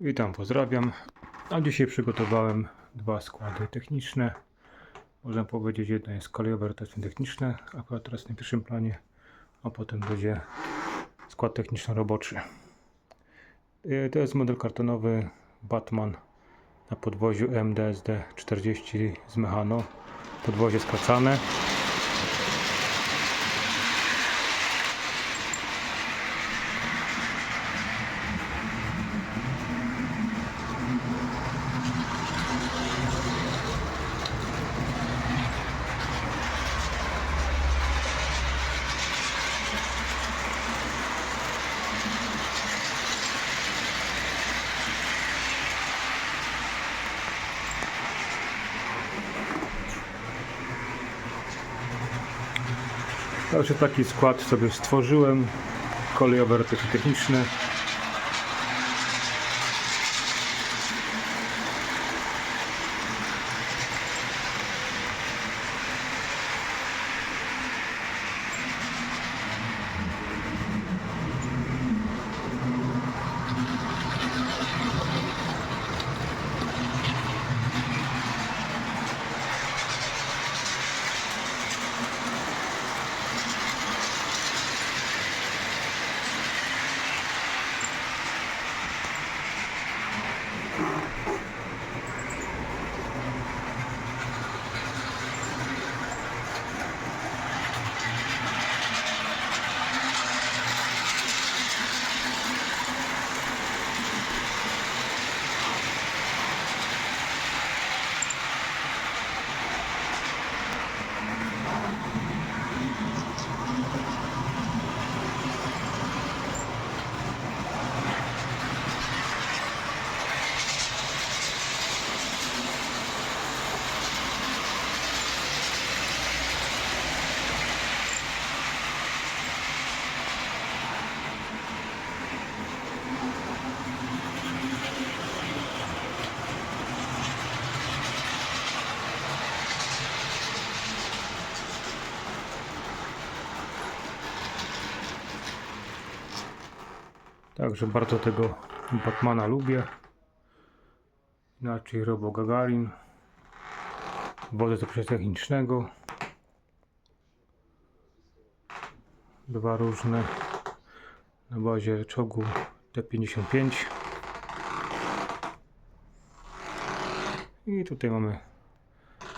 Witam, pozdrawiam. A dzisiaj przygotowałem dwa składy techniczne. Można powiedzieć, jedno jest kolejowe rotacje techniczne, akurat teraz na pierwszym planie, a potem będzie skład techniczno-roboczy. Yy, To jest model kartonowy Batman na podwoziu MDSD 40 z Mechano. Podwozie skracane. Także taki skład sobie stworzyłem. Kolejowe rotacje techniczne. Także bardzo tego Batmana lubię. Inaczej Robo Gagarin. Wodę do technicznego. Dwa różne na bazie czołgu T55. I tutaj mamy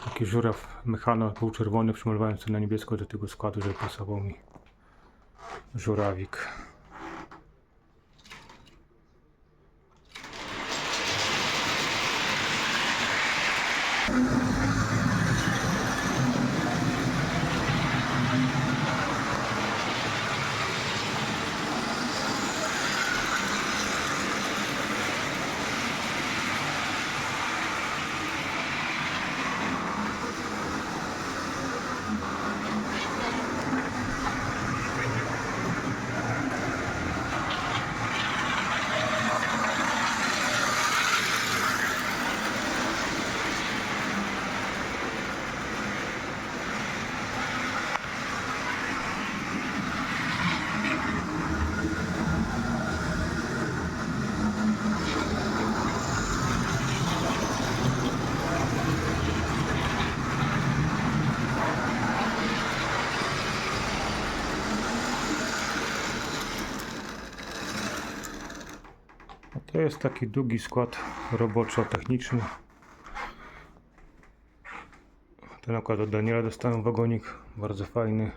taki żuraw mechano półczerwony. Przymalowałem sobie na niebiesko do tego składu, żeby pasował mi żurawik. To jest taki długi skład roboczo-techniczny. Ten akurat od Daniela dostałem wagonik, bardzo fajny.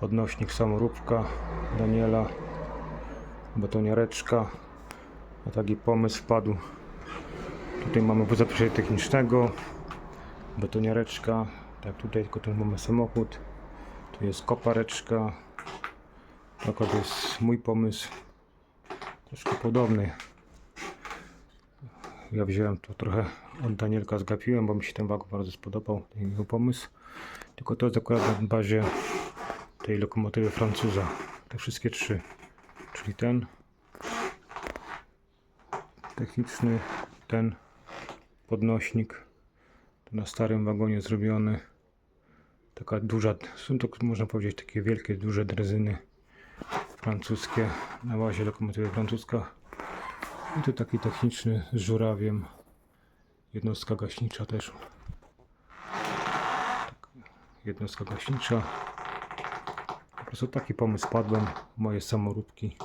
Podnośnik samoróbka Daniela, betoniareczka. A taki pomysł wpadł. Tutaj mamy wóz technicznego, betoniareczka, tak tutaj tylko ten mamy samochód. Tu jest kopareczka. To jest mój pomysł troszkę podobny. Ja wziąłem to trochę od Danielka, zgapiłem, bo mi się ten wagon bardzo spodobał, ten jego pomysł. Tylko to jest akurat na bazie tej lokomotywy Francuza. Te wszystkie trzy. Czyli ten techniczny, ten podnośnik. To na starym wagonie zrobiony. Taka duża, są to można powiedzieć takie wielkie, duże drezyny francuskie na bazie lokomotywy francuska. I tu taki techniczny z żurawiem. Jednostka gaśnicza też. Tak, Jednostka gaśnicza. Po prostu taki pomysł padłem. Moje samoróbki.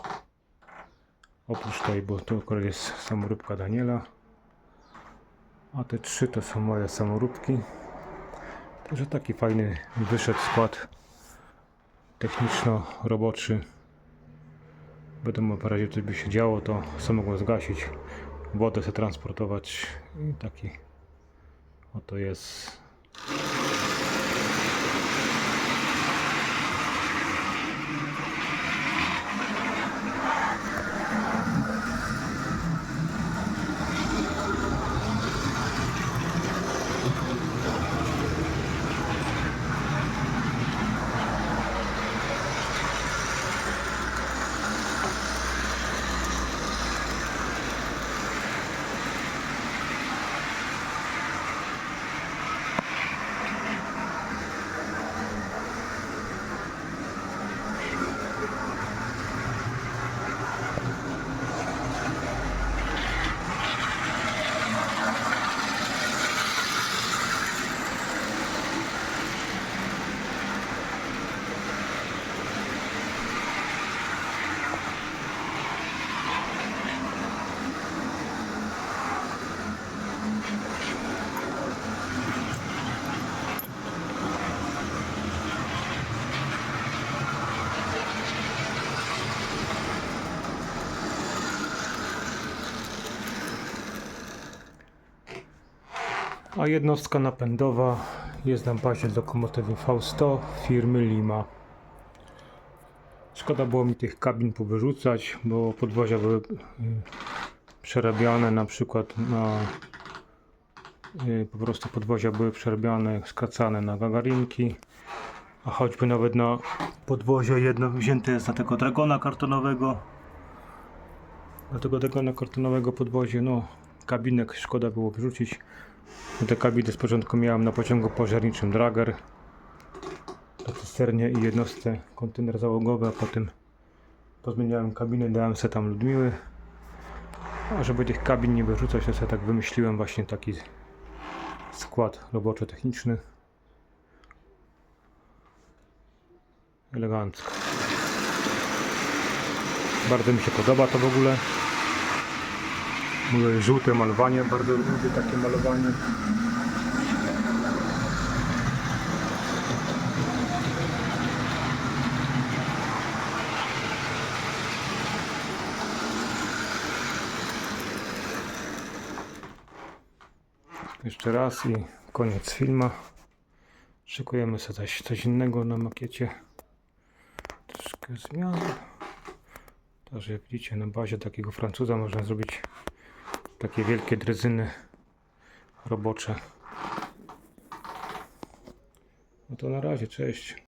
Oprócz tej, bo tu akurat jest samoróbka Daniela. A te trzy to są moje samoróbki. Także taki fajny wyszedł skład techniczno-roboczy. Wiadomo, w razie coś by się działo, to co mogłem zgasić, wodę sobie transportować i taki oto jest. A jednostka napędowa jest na bazie lokomotywy V100 firmy Lima. Szkoda było mi tych kabin powyrzucać, bo podwozia były y, przerabiane na przykład na y, po prostu podwozia były przerabiane, skracane na gagarinki, a choćby nawet na podwozie jedno wzięte jest na tego dragona kartonowego. Na tego dragona kartonowego podwozie, no kabinek szkoda było wyrzucić. Te kabiny z początku miałem na pociągu pożarniczym Drager na cysternie i jednostce kontener załogowy, a potem pozmieniałem kabiny, dałem se tam Ludmiły. A żeby tych kabin nie wyrzucać, to sobie tak wymyśliłem właśnie taki skład roboczo-techniczny. Elegancko. Bardzo mi się podoba to w ogóle. Mówię, żółte malowanie, bardzo lubię takie malowanie. Jeszcze raz i koniec filmu. Szykujemy sobie coś, coś innego na makiecie. Troszkę zmian. Także jak widzicie na bazie takiego Francuza można zrobić takie wielkie drezyny robocze. No to na razie, cześć.